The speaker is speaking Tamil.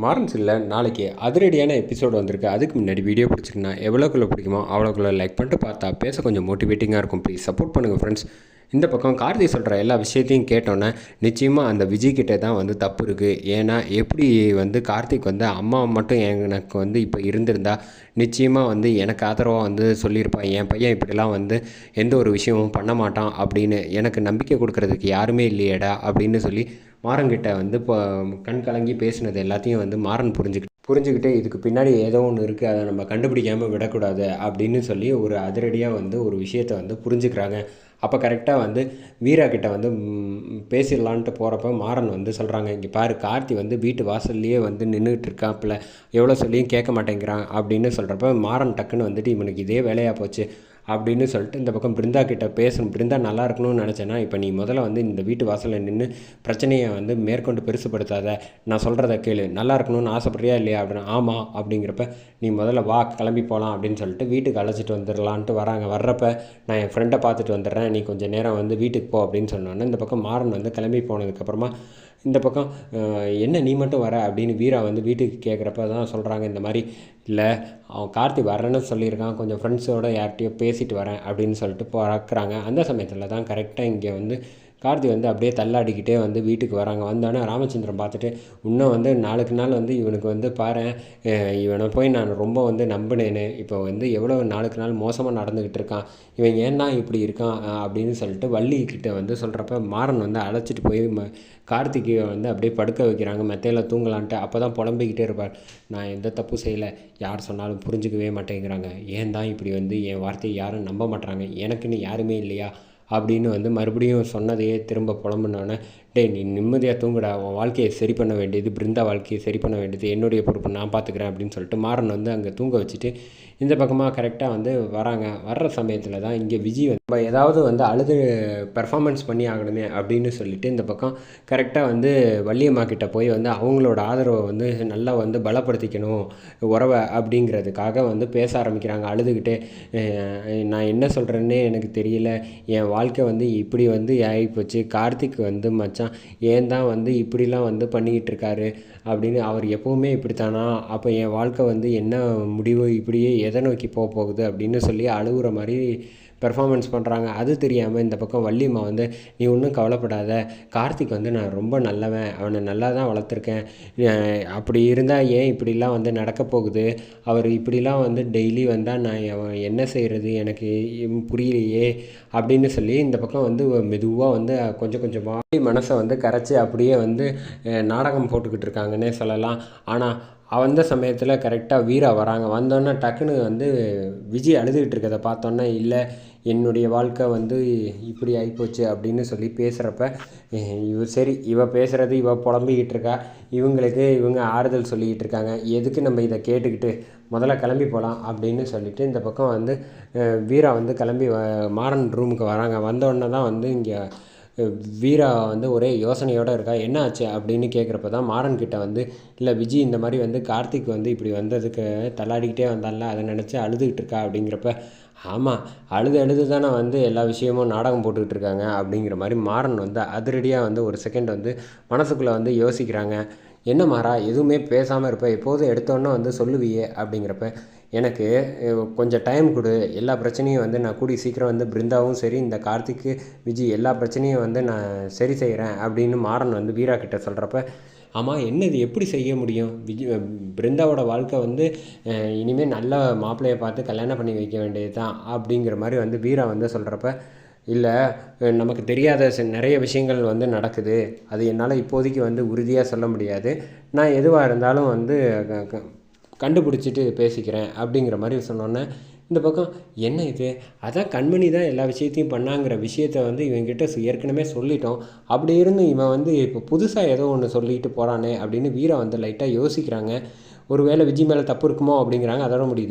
மாறன்ஸில் நாளைக்கு அதிரடியான எபிசோடு வந்திருக்கு. அதுக்கு முன்னாடி வீடியோ பிடிச்சிருக்குன்னா எவ்வளோக்குள்ளே பிடிக்குமோ அவ்வளோக்குள்ளே லைக் பண்ணிட்டு பார்த்தா பேச கொஞ்சம் மோட்டிவேட்டிங்காக இருக்கும். ப்ளீஸ் சப்போர்ட் பண்ணுங்கள் ஃப்ரெண்ட்ஸ் இந்த பக்கம் கார்த்தி சொல்கிற எல்லா விஷயத்தையும் கேட்டோன்னே நிச்சயமாக அந்த விஜய்கிட்ட தான் வந்து தப்பு இருக்குது ஏன்னா எப்படி வந்து கார்த்திக் வந்து அம்மா மட்டும் எனக்கு வந்து இப்போ இருந்திருந்தா நிச்சயமாக வந்து எனக்கு ஆதரவாக வந்து சொல்லியிருப்பான். என் பையன் இப்படிலாம் வந்து எந்த ஒரு விஷயமும் பண்ண மாட்டான் அப்படின்னு எனக்கு நம்பிக்கை கொடுக்குறதுக்கு யாருமே இல்லையேடா அப்படின்னு சொல்லி மாறன்கிட்ட வந்து இப்போ கண் கலங்கி பேசினது எல்லாத்தையும் வந்து மாறன் புரிஞ்சுக்கிட்டு புரிஞ்சுக்கிட்டு இதுக்கு பின்னாடி ஏதோ ஒன்று இருக்குது அதை நம்ம கண்டுபிடிக்காமல் விடக்கூடாது அப்படின்னு சொல்லி ஒரு அதிரடியாக வந்து ஒரு விஷயத்தை வந்து புரிஞ்சுக்கிறாங்க. அப்போ கரெக்டாக வந்து வீரா கிட்ட வந்து பேசிடலான்ட்டு போகிறப்ப மாறன் வந்து சொல்கிறாங்க இங்கே பாரு கார்த்தி வந்து வீட்டு வாசல்லையே வந்து நின்றுட்டு இருக்காப்புல எவ்வளோ சொல்லியும் கேட்க மாட்டேங்கிறான் அப்படின்னு சொல்கிறப்ப மாறன் டக்குன்னு வந்துட்டு இவனுக்கு இதே வேலையாக போச்சு. அப்படின்னு சொல்லிட்டு இந்த பக்கம் பிருந்தா கிட்ட பேசணும். பிருந்தா நல்லா இருக்கணும்னு நினச்சேன்னா இப்போ நீ முதல்ல வந்து இந்த வீட்டு வாசலில் நின்று பிரச்சனையை வந்து மேற்கொண்டு பெருசுப்படுத்தாத. நான் சொல்கிறத கேளு. நல்லா இருக்கணும்னு ஆசைப்படுறியா இல்லையா அப்படின்னு ஆமாம் அப்படிங்கிறப்ப நீ முதல்ல வா கிளம்பி போகலாம் அப்படின்னு சொல்லிட்டு வீட்டுக்கு அழைச்சிட்டு வந்துடலான்ட்டு வராங்க. வர்றப்ப நான் என் ஃப்ரெண்டை பார்த்துட்டு வந்துடுறேன். நீ கொஞ்சம் நேரம் வந்து வீட்டுக்கு போ அப்படின்னு சொன்னோன்னே இந்த பக்கம் மாறன் வந்து கிளம்பி போனதுக்கப்புறமா இந்த பக்கம் என்ன நீ மட்டும் வர? அப்படின்னு வீரா வந்து வீட்டுக்கு கேட்குறப்ப தான் சொல்கிறாங்க இந்த மாதிரி இல்லை அவன் கார்த்தி வரேன்னு சொல்லியிருக்கான் கொஞ்சம் ஃப்ரெண்ட்ஸோடு யார்கிட்டயோ பேசிட்டு வரேன் அப்படின்னு சொல்லிட்டு பார்க்குறாங்க அந்த சமயத்தில் தான் கரெக்டாக இங்கே வந்து கார்த்தி வந்து அப்படியே தள்ளாடிக்கிட்டே வந்து வீட்டுக்கு வராங்க. வந்தோடனே ராமச்சந்திரன் பார்த்துட்டு இன்னும் வந்து நாளுக்கு நாள் வந்து இவனுக்கு வந்து பாரு இவனை போய் நான் ரொம்ப வந்து நம்பினேன்னு இப்போ வந்து எவ்வளோ நாளுக்கு நாள் மோசமாக நடந்துக்கிட்டு இருக்கான். இவன் ஏன் தான் இப்படி இருக்கான்? அப்படின்னு சொல்லிட்டு வள்ளிக்கிட்ட வந்து சொல்கிறப்ப மாறன் வந்து அழைச்சிட்டு போய் ம கார்த்திகை வந்து அப்படியே படுக்க வைக்கிறாங்க. மெத்தையில் தூங்கலான்ட்டு அப்போ தான் புலம்பிக்கிட்டே இருப்பார். நான் எந்த தப்பு செய்யலை. யார் சொன்னாலும் புரிஞ்சுக்கவே மாட்டேங்கிறாங்க. ஏன் தான் இப்படி வந்து என் வார்த்தையை யாரும் நம்ப மாட்டேறாங்க எனக்குன்னு யாருமே இல்லையா? அப்படின்னு வந்து மறுபடியும் சொன்னதையே திரும்ப புலம்புனோன்னே டே நீ நிம்மதியாக தூங்குடா. உன் வாழ்க்கையை சரி பண்ண வேண்டியது பிருந்தா வாழ்க்கையை சரி பண்ண வேண்டியது என்னுடைய பொறுப்பு நான் பார்த்துக்கிறேன் அப்படின்னு சொல்லிட்டு மாறன் வந்து அங்கே தூங்க வச்சுட்டு இந்த பக்கமாக கரெக்டாக வந்து வராங்க. வர்ற சமயத்தில் தான் இங்கே விஜய் வந்து ஏதாவது வந்து அழுது பெர்ஃபார்மன்ஸ் பண்ணி ஆகணுமே அப்படின்னு சொல்லிட்டு இந்த பக்கம் கரெக்டாக வந்து வள்ளியம்மா கிட்ட போய் வந்து அவங்களோட ஆதரவை வந்து நல்லா வந்து பலப்படுத்திக்கணும் உறவை அப்படிங்கிறதுக்காக வந்து பேச ஆரம்பிக்கிறாங்க. அழுதுகிட்டே நான் என்ன சொல்கிறேன்னே எனக்கு தெரியல. என் வாழ்க்கை வந்து இப்படி வந்து ஆகிப்போச்சு கார்த்திக் வந்து மச்சான் ஏன் தான் வந்து இப்படிலாம் வந்து பண்ணிக்கிட்டு இருக்காரு? அப்படின்னு அவர் எப்போவுமே இப்படித்தானா? அப்போ என் வாழ்க்கை வந்து என்ன முடிவு? இப்படியே எதை நோக்கி போக போகுது? அப்படின்னு சொல்லி அழுகுற மாதிரி பெர்ஃபார்மன்ஸ் பண்ணுறாங்க அது தெரியாமல் இந்த பக்கம் வள்ளியம்மா வந்து நீ ஒன்றும் கவலைப்படாத. கார்த்திக் வந்து நான் ரொம்ப நல்லவன். அவனை நல்லா தான் வளர்த்துருக்கேன். அப்படி இருந்தால் ஏன் இப்படிலாம் வந்து நடக்க போகுது? அவர் இப்படிலாம் வந்து டெய்லி வந்தால் நான் அவன் என்ன செய்கிறது எனக்கு புரியலையே. அப்படின்னு சொல்லி இந்த பக்கம் வந்து மெதுவாக வந்து கொஞ்சம் கொஞ்சமாக மனசை வந்து கரைச்சி அப்படியே வந்து நாடகம் போட்டுக்கிட்டு இருக்காங்கன்னே சொல்லலாம். ஆனால் அந்த சமயத்தில் கரெக்டாக வீரா வராங்க. வந்தோன்னே டக்குன்னு வந்து விஜய் அழுதுகிட்டு இருக்கிறத பார்த்தோன்னே இல்லை என்னுடைய வாழ்க்கை வந்து இப்படி ஆகிப்போச்சு அப்படின்னு சொல்லி பேசுகிறப்ப இவ சரி இவ பேசுகிறது இவ புலம்பிக்கிட்டு இருக்கா. இவங்களுக்கு இவங்க ஆறுதல் சொல்லிக்கிட்டு இருக்காங்க. எதுக்கு நம்ம இதை கேட்டுக்கிட்டு முதல்ல கிளம்பி போகலாம் அப்படின்னு சொல்லிவிட்டு இந்த பக்கம் வந்து வீரா வந்து கிளம்பி மாறன் ரூமுக்கு வராங்க. வந்தோடனே தான் வந்து இங்கே வீரா வந்து ஒரே யோசனையோடு இருக்கா? என்ன ஆச்சு? அப்படின்னு கேட்குறப்ப தான் மாறன் கிட்ட வந்து இல்லை விஜய் இந்த மாதிரி வந்து கார்த்திக் வந்து இப்படி வந்ததுக்கு தள்ளாடிக்கிட்டே வந்தான்ல அதை நினச்சி அழுதுகிட்டு இருக்கா? அப்படிங்கிறப்ப ஆமாம் அழுது அழுது தானே வந்து எல்லா விஷயமும் நாடகம் போட்டுக்கிட்டு இருக்காங்க. அப்படிங்கிற மாதிரி மாறன் வந்து அதிரடியாக வந்து ஒரு செகண்ட் வந்து மனசுக்குள்ளே வந்து யோசிக்கிறாங்க. என்ன மாறா எதுவுமே பேசாமல் இருப்ப எப்போதும் எடுத்தோன்னே வந்து சொல்லுவியே அப்படிங்கிறப்ப எனக்கு கொஞ்சம் டைம் கொடு. எல்லா பிரச்சனையும் வந்து நான் கூடி சீக்கிரம் வந்து பிருந்தாவும் சரி இந்த கார்த்திக்கு விஜய் எல்லா பிரச்சனையும் வந்து நான் சரி செய்கிறேன் அப்படின்னு மாறன் வந்து வீரா கிட்ட சொல்கிறப்ப ஆமாம் என்ன இது? எப்படி செய்ய முடியும்? விஜய் பிருந்தாவோட வாழ்க்கை வந்து இனிமேல் நல்ல மாப்பிள்ளையை பார்த்து கல்யாணம் பண்ணி வைக்க வேண்டியது தான் அப்படிங்கிற மாதிரி வந்து வீரா வந்து சொல்கிறப்ப இல்லை நமக்கு தெரியாத நிறைய விஷயங்கள் வந்து நடக்குது. அது என்னால் இப்போதைக்கு வந்து உறுதியாக சொல்ல முடியாது. நான் எதுவாக இருந்தாலும் வந்து கண்டுபிடிச்சிட்டு பேசிக்கிறேன் அப்படிங்கிற மாதிரி சொன்னோன்னே இந்த பக்கம் என்ன இது? அதான் கண்மணி தான் எல்லா விஷயத்தையும் பண்ணாங்கிற விஷயத்த வந்து இவங்கிட்ட ஏற்கனவே சொல்லிட்டோம். அப்படி இருந்து இவன் வந்து இப்போ புதுசாக ஏதோ ஒன்று சொல்லிட்டு போகிறானே அப்படின்னு வீரை வந்து லைட்டாக யோசிக்கிறாங்க. ஒரு வேளை விஜய் மேலே தப்பு இருக்குமோ? அப்படிங்கிறாங்க. அதோட முடியுது.